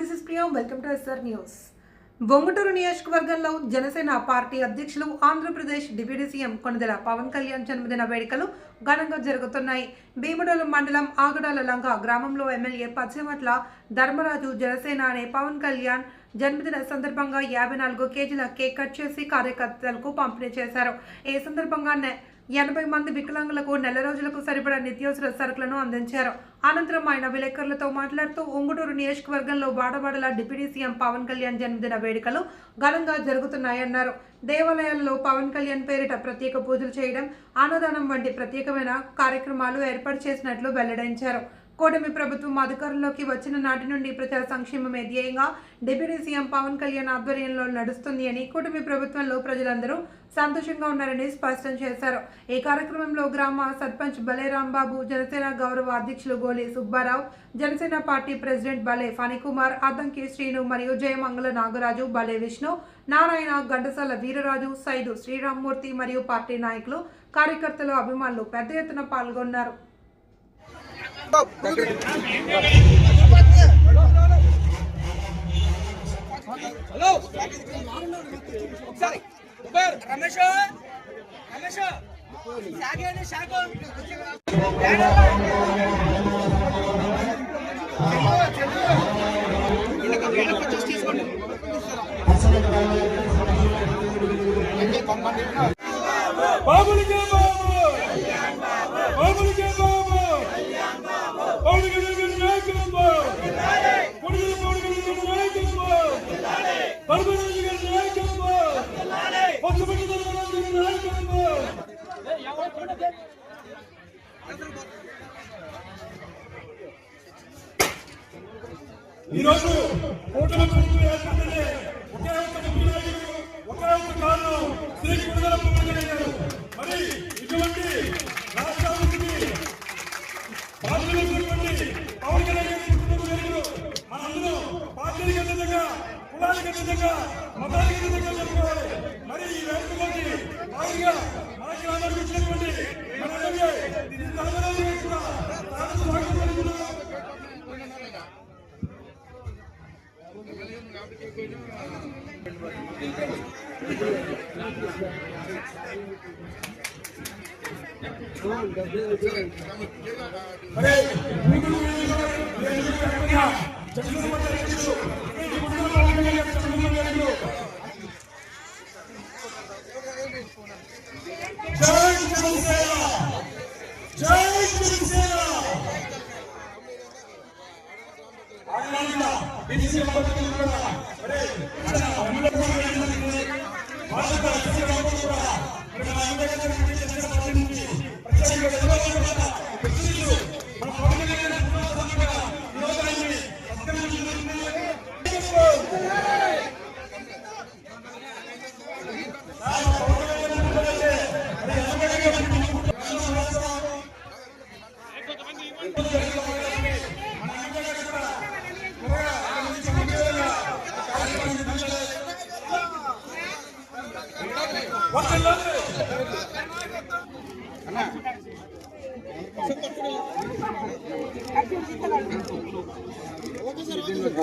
This is Priya welcome to SR news Bonguturu నియోజకవర్గంలో Janasena party అధ్యక్షులు Andhra Pradesh deputy CM Konidela Pawan Kalyan జన్మదిన వేడుకలు ఘనంగా జరుగుతున్నాయి. భీముడోలు మండలం ఆగడాల లంక గ్రామంలో ఎమ్మెల్యే పశ్చిమట్ల ధర్మరాజు జనసేన అనే పవన్ కళ్యాణ్ జన్మదిన సందర్భంగా యాభై నాలుగు కేజీల కేక్ కట్ చేసి కార్యకర్తలకు పంపిణీ చేశారు. ఈ సందర్భంగా ఎనభై మంది వికలాంగులకు నెల రోజులకు సరిపడా నిత్యావసర సరుకులను అందించారు. అనంతరం ఆయన విలేకరులతో మాట్లాడుతూ ఉంగుటూరు నియోజకవర్గంలో వాడవాడల డిప్యూటీ సీఎం పవన్ కళ్యాణ్ జన్మదిన వేడుకలు ఘనంగా జరుగుతున్నాయన్నారు. దేవాలయాల్లో పవన్ కళ్యాణ్ పేరిట ప్రత్యేక పూజలు చేయడం అన్నదానం వంటి ప్రత్యేకమైన కార్యక్రమాలు ఏర్పాటు చేసినట్లు వెల్లడించారు. కూటమి ప్రభుత్వం అధికారంలోకి వచ్చిన నాటి నుండి ప్రజా సంక్షేమమే ధ్యేయంగా డిప్యూటీ సీఎం పవన్ కళ్యాణ్ ఆధ్వర్యంలో నడుస్తుంది అని కూటమి ప్రభుత్వంలో ప్రజలందరూ సంతోషంగా ఉన్నారని స్పష్టం చేశారు. ఈ కార్యక్రమంలో గ్రామ సర్పంచ్ బలే రాంబాబు జనసేన గౌరవ అధ్యక్షులు గోలి సుబ్బారావు జనసేన పార్టీ ప్రెసిడెంట్ బలే ఫణికుమార్ అద్దంకి శ్రీను మరియు జయమంగళ నాగరాజు బలే విష్ణు నారాయణ ఘంటసాల వీరరాజు సైదు శ్రీరామ్మూర్తి మరియు పార్టీ నాయకులు కార్యకర్తలు అభిమానులు పెద్ద ఎత్తున పాల్గొన్నారు. హలో ఒకసారి రమేష్ రమేష్ షాగేండి షాగో తీసుకోండి బాబులకే బాబు బాబులకే బాబు పౌడి గడి నాయకులు పొడుగులు పొడుగులు నాయకులు పరమరాజు గారి నాయకులు పచ్చబట్టి ధర్మరాజు గారి నాయకులు ఈరోజు కూటమి ప్రభుత్వం ఏర్పడింది ఒకే ఒక్క ముఖ్య నాయకుడు ఒకే ఒక్క కారణం శ్రీ కుడుదల గారు మరి ఇటువంటి రాష్ట్రానికి బాధ్యులైనటువంటి పవన్ కళ్యాణ్ గారి కుటుంబ సభ్యులు మనందరం పార్టీలకు అతీతంగా అతీతంగా అతీతంగా మరి ఈ వేడుకలోకి భాగంగా మన గ్రామానికి వచ్చినటువంటి మన ఇది ధర్మరాజు గారికి కూడా అరే కూడా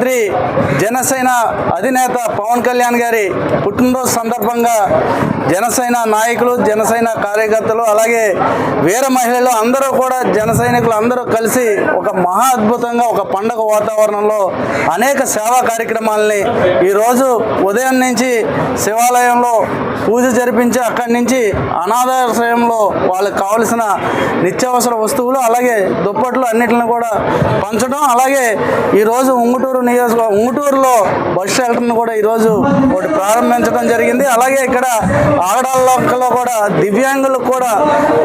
ముఖ్యమంత్రి జనసేన అధినేత పవన్ కళ్యాణ్ గారి పుట్టినరోజు సందర్భంగా జనసేన నాయకులు జనసేన కార్యకర్తలు అలాగే వీర మహిళలు అందరూ కూడా జన సైనికులు అందరూ కలిసి ఒక మహా అద్భుతంగా ఒక పండగ వాతావరణంలో అనేక సేవా కార్యక్రమాలని ఈరోజు ఉదయం నుంచి శివాలయంలో పూజ జరిపించి అక్కడి నుంచి అనాథాశ్రయంలో వాళ్ళకి కావలసిన నిత్యావసర వస్తువులు అలాగే దుప్పట్లు అన్నిటిని కూడా పంచడం అలాగే ఈరోజు ఉంగుటూరు నియోజక ఉంగుటూరులో బస్ షెల్టర్ను కూడా ఈరోజు ఒకటి ప్రారంభించడం జరిగింది. అలాగే ఇక్కడ ఆగడాల్లో కూడా దివ్యాంగులకు కూడా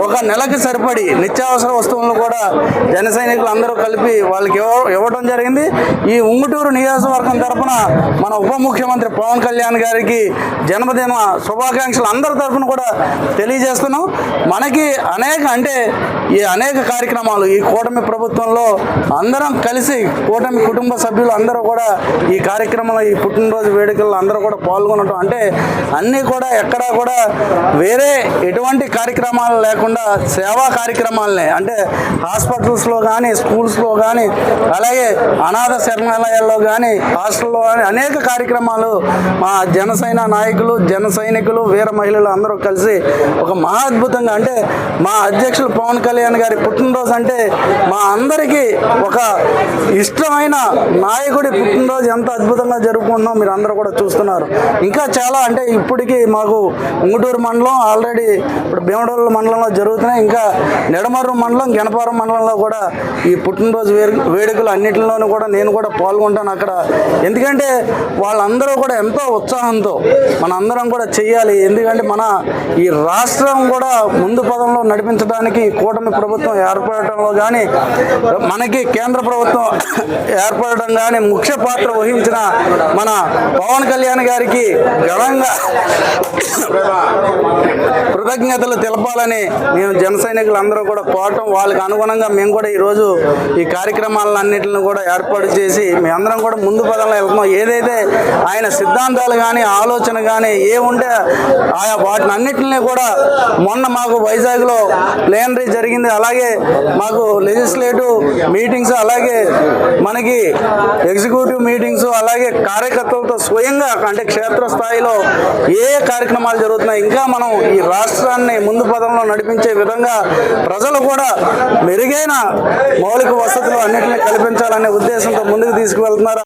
ఒక నెలకు సరిపడి నిత్యావసర వస్తువులను కూడా జన సైనికులు అందరూ కలిపి వాళ్ళకి ఇవ్వడం జరిగింది. ఈ ఉంగుటూరు నియోజకవర్గం తరఫున మన ఉప ముఖ్యమంత్రి పవన్ కళ్యాణ్ గారికి జన్మదిన శుభాకాంక్షలు అందరి తరఫున కూడా తెలియజేస్తున్నాం. మనకి అనేక అంటే ఈ అనేక కార్యక్రమాలు ఈ కూటమి ప్రభుత్వంలో అందరం కలిసి కూటమి కుటుంబ సభ్యులు అందరూ కూడా ఈ ఈ కార్యక్రమంలో ఈ పుట్టినరోజు వేడుకల్లో అందరూ కూడా పాల్గొనడం అంటే అన్నీ కూడా ఎక్కడా కూడా వేరే ఎటువంటి కార్యక్రమాలు లేకుండా సేవా కార్యక్రమాలనే. అంటే హాస్పిటల్స్లో కానీ స్కూల్స్లో కానీ అలాగే అనాథ శరణాలయాల్లో కానీ హాస్టల్లో కానీ అనేక కార్యక్రమాలు మా జనసేన నాయకులు జన సైనికులు వీర మహిళలు అందరూ కలిసి ఒక మహా అద్భుతంగా అంటే మా అధ్యక్షులు పవన్ కళ్యాణ్ గారి పుట్టినరోజు అంటే మా అందరికీ ఒక ఇష్టమైన నాయకుడి పుట్టినరోజు ఎంత అద్భుతంగా జరుపుకుంటున్నాం మీరు అందరూ కూడా చూస్తున్నారు. ఇంకా చాలా అంటే ఇప్పటికీ మాకు ఉంగుటూరు మండలం ఆల్రెడీ ఇప్పుడు భీమడోలు మండలంలో జరుగుతున్నాయి. ఇంకా నెడమర్రు మండలం గెనపారం మండలంలో కూడా ఈ పుట్టినరోజు వేడుకలు అన్నిటిలోనూ కూడా నేను కూడా పాల్గొంటాను అక్కడ. ఎందుకంటే వాళ్ళందరూ కూడా ఎంతో ఉత్సాహంతో మనందరం కూడా చెయ్యాలి. ఎందుకంటే మన ఈ రాష్ట్రం కూడా ముందు పదంలో నడిపించడానికి కూటమి ప్రభుత్వం ఏర్పడటంలో కానీ మనకి కేంద్ర ప్రభుత్వం ఏర్పడటం కానీ ముఖ్య పాత్ర వహించిన మన పవన్ కళ్యాణ్ గారికి ఘనంగా కృతజ్ఞతలు తెలపాలని మేము జన సైనికులందరూ కూడా కోరటం వాళ్ళకి అనుగుణంగా మేము కూడా ఈరోజు ఈ కార్యక్రమాలన్నింటిని కూడా ఏర్పాటు చేసి మేమందరం కూడా ముందు పదంలో వెళ్తున్నాం. ఏదైతే ఆయన సిద్ధాంతాలు కానీ ఆలోచన కానీ ఏ ఉంటే ఆయా వాటిని అన్నింటినీ కూడా మొన్న మాకు వైజాగ్లో ప్లేనరీ జరిగింది. అలాగే మాకు లెజిస్లేటివ్ మీటింగ్స్ అలాగే మనకి ఎగ్జిక్యూటివ్ మీటింగ్స్ అలాగే కార్యకర్తలతో స్వయంగా అంటే క్షేత్రస్థాయిలో ఏ కార్యక్రమాలు జరుగుతున్నాయి ఇంకా మనం ఈ రాష్ట్రాన్ని ముందు పదంలో నడిపించే విధంగా ప్రజలు కూడా మెరుగైన మౌలిక వసతులు అన్నింటినీ కల్పించాలనే ఉద్దేశంతో ముందుకు తీసుకువెళ్తున్నారు?